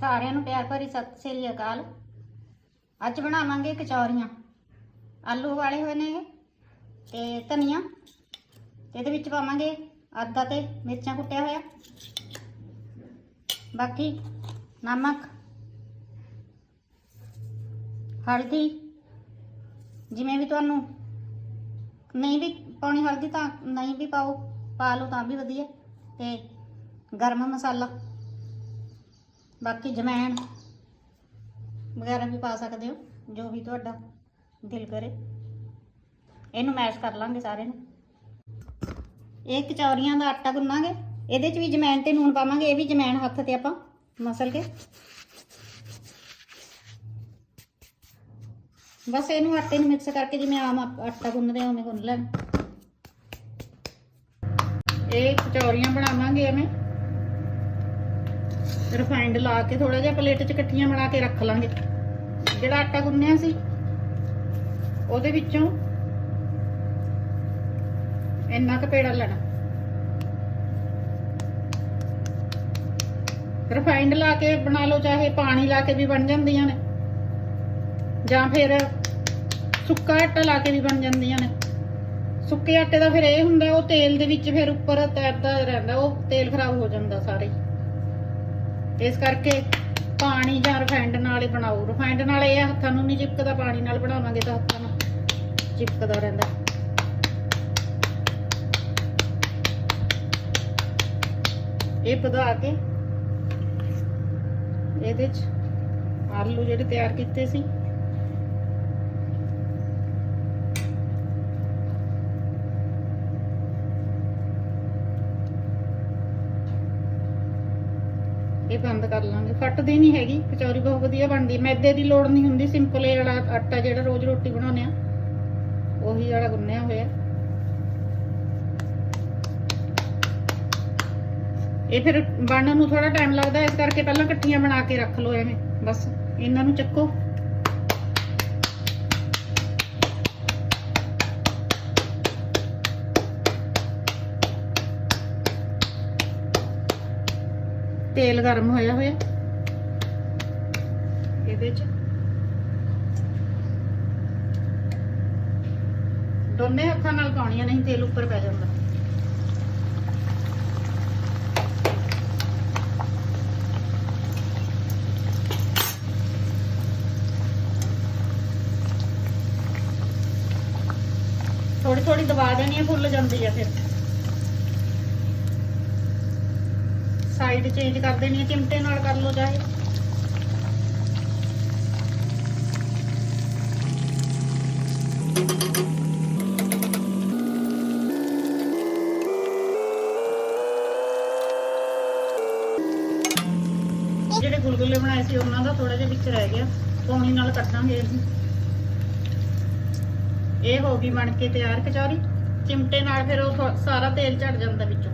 ਸਾਰਿਆਂ ਨੂੰ ਪਿਆਰ ਭਰੀ ਸਤਿ ਸ੍ਰੀ ਅਕਾਲ। ਅੱਜ ਬਣਾਵਾਂਗੇ ਕਚੌਰੀਆਂ। ਆਲੂ ਵਾਲੇ ਹੋਏ ਨੇ ਇਹ ਤੇ ਧਨੀਆ। ਤੇ ਇਹਦੇ ਵਿੱਚ ਪਾਵਾਂਗੇ ਆਦਾ ਤੇ ਮਿਰਚਾਂ ਕੁੱਟਿਆ ਹੋਇਆ। ਬਾਕੀ ਨਮਕ, ਹਲਦੀ, ਜਿਵੇਂ ਵੀ ਤੁਹਾਨੂੰ ਨਹੀਂ ਵੀ ਪਾਉਣੀ ਹਲਦੀ ਤਾਂ ਨਹੀਂ ਵੀ ਪਾਓ, ਪਾ ਲਓ ਤਾਂ ਵੀ ਵਧੀਆ। ਤੇ ਗਰਮ ਮਸਾਲਾ। ਬਾਕੀ ਜਮੈਣ ਵਗੈਰਾ ਵੀ ਪਾ ਸਕਦੇ ਹੋ, ਜੋ ਵੀ ਤੁਹਾਡਾ ਦਿਲ ਕਰੇ। ਇਹਨੂੰ ਮੈਸ਼ ਕਰ ਲਾਂਗੇ ਸਾਰੇ ਨੂੰ। ਇਹ ਕਚੌਰੀਆਂ ਦਾ ਆਟਾ ਗੁੰਨਾਂਗੇ, ਇਹਦੇ 'ਚ ਵੀ ਜਮੈਣ ਤੇ ਨੂਣ ਪਾਵਾਂਗੇ, ਇਹ ਵੀ ਜਮੈਣ ਹੱਥ ਤੇ ਆਪਾਂ ਮਸਲ ਕੇ। ਬਸ ਇਹਨੂੰ ਆਟੇ ਨੂੰ ਮਿਕਸ ਕਰਕੇ ਜਿਵੇਂ ਆਮ ਆਟਾ ਗੁੰਨਦੇ ਆ ਉਵੇਂ ਗੁੰਨ ਲੈਣ। ਇਹ ਕਚੌਰੀਆਂ ਬਣਾਵਾਂਗੇ ਐਵੇਂ। ਰਿਫਾਈਂਡ ਲਾ ਕੇ ਥੋੜਾ ਜਿਹਾ ਪਲੇਟ 'ਚ ਇਕੱਠੀਆਂ ਬਣਾ ਕੇ ਰੱਖ ਲਾਂਗੇ। ਜਿਹੜਾ ਆਟਾ ਗੁੰਨਿਆ ਸੀ, ਉਹਦੇ ਵਿੱਚੋਂ ਇੰਨਾ ਕੁ ਪੇੜਾ ਲੈਣਾ। ਰਿਫਾਈਂਡ ਲਾ ਕੇ ਬਣਾ ਲਓ, ਚਾਹੇ ਪਾਣੀ ਲਾ ਕੇ ਵੀ ਬਣ ਜਾਂਦੀਆਂ ਨੇ, ਜਾਂ ਫਿਰ ਸੁੱਕਾ ਆਟਾ ਲਾ ਕੇ ਵੀ ਬਣ ਜਾਂਦੀਆਂ ਨੇ। ਸੁੱਕੇ ਆਟੇ ਦਾ ਫਿਰ ਇਹ ਹੁੰਦਾ, ਉਹ ਤੇਲ ਦੇ ਵਿੱਚ ਫਿਰ ਉੱਪਰ ਤੈਰਦਾ ਰਹਿੰਦਾ, ਉਹ ਤੇਲ ਖਰਾਬ ਹੋ ਜਾਂਦਾ ਸਾਰੇ। ਇਸ ਕਰਕੇ ਪਾਣੀ ਜਾਂ ਰਿਫਾਈਂਡ ਨਾਲ ਹੀ ਬਣਾਓ। ਰਿਫਾਈਂਡ ਨਾਲ ਇਹ ਹੱਥਾਂ ਨੂੰ ਨਹੀਂ ਚਿਪਕਦਾ, ਪਾਣੀ ਨਾਲ ਬਣਾਵਾਂਗੇ ਤਾਂ ਹੱਥਾਂ ਨੂੰ ਚਿਪਕਦਾ ਰਹਿੰਦਾ। ਇਹ ਪਧਾ ਕੇ ਇਹਦੇ ਚ ਆਲੂ ਜਿਹੜੇ ਤਿਆਰ ਕੀਤੇ ਸੀ ਇਹ ਬੰਦ ਕਰ ਲਾਂਗੇ। ਫੱਟਦੀ ਨਹੀਂ ਹੈਗੀ, ਕਚੌਰੀ ਬਹੁਤ ਵਧੀਆ ਬਣਦੀ। ਮੈਦੇ ਦੀ ਲੋੜ ਨਹੀਂ ਹੁੰਦੀ ਸਿੰਪਲ ਇਹ ਵਾਲਾ ਆਟਾ ਜਿਹੜਾ ਰੋਜ਼ ਰੋਟੀ ਬਣਾਉਂਦੇ ਆ। ਉਹੀ ਵਾਲਾ ਗੁੰਨਿਆ ਹੋਇਆ। ਇਹ ਫਿਰ ਬਣਨ ਨੂੰ ਥੋੜਾ ਟਾਈਮ ਲੱਗਦਾ, ਇਸ ਕਰਕੇ ਪਹਿਲਾਂ ਇਕੱਠੀਆਂ ਬਣਾ ਕੇ ਰੱਖ ਲਓ ਐਵੇਂ। ਬਸ, ਇਹਨਾਂ ਨੂੰ ਚੱਕੋ। ਤੇਲ ਗਰਮ ਹੋਇਆ ਹੋਇਆ। ਇਹਦੇ ਚ। ਦੋਨੇ ਹੱਥਾਂ ਨਾਲ ਪਾਉਣੀਆਂ ਨਹੀਂ ਤੇਲ ਉੱਪਰ ਪੈ ਜਾਂਦਾ। ਥੋੜੀ ਥੋੜੀ ਦਬਾ ਦੇਣੀ ਹੈ ਫੁੱਲ ਜਾਂਦੀ ਆ ਫਿਰ। ਸਾਈਡ ਚੇਂਜ ਕਰ ਦੇਣੀ ਹੈ, ਚਿਮਟੇ ਨਾਲ ਕਰ ਲਓ ਚਾਹੇ। ਜਿਹੜੇ ਗੁਲਗੁਲੇ ਬਣਾਏ ਸੀ, ਉਹਨਾਂ ਦਾ ਥੋੜਾ ਜਿਹਾ ਵਿੱਚ ਰਹਿ ਗਿਆ। ਪੌਣੀ ਨਾਲ ਕੱਟਾਂਗੇ ਇਹਨੂੰ। ਇਹ ਹੋ ਗਈ ਬਣ ਕੇ ਤਿਆਰ ਕਚੌਰੀ। ਚਿਮਟੇ ਨਾਲ ਫਿਰ ਉਹ ਸਾਰਾ ਤੇਲ ਝੜ ਜਾਂਦਾ ਵਿੱਚੋਂ।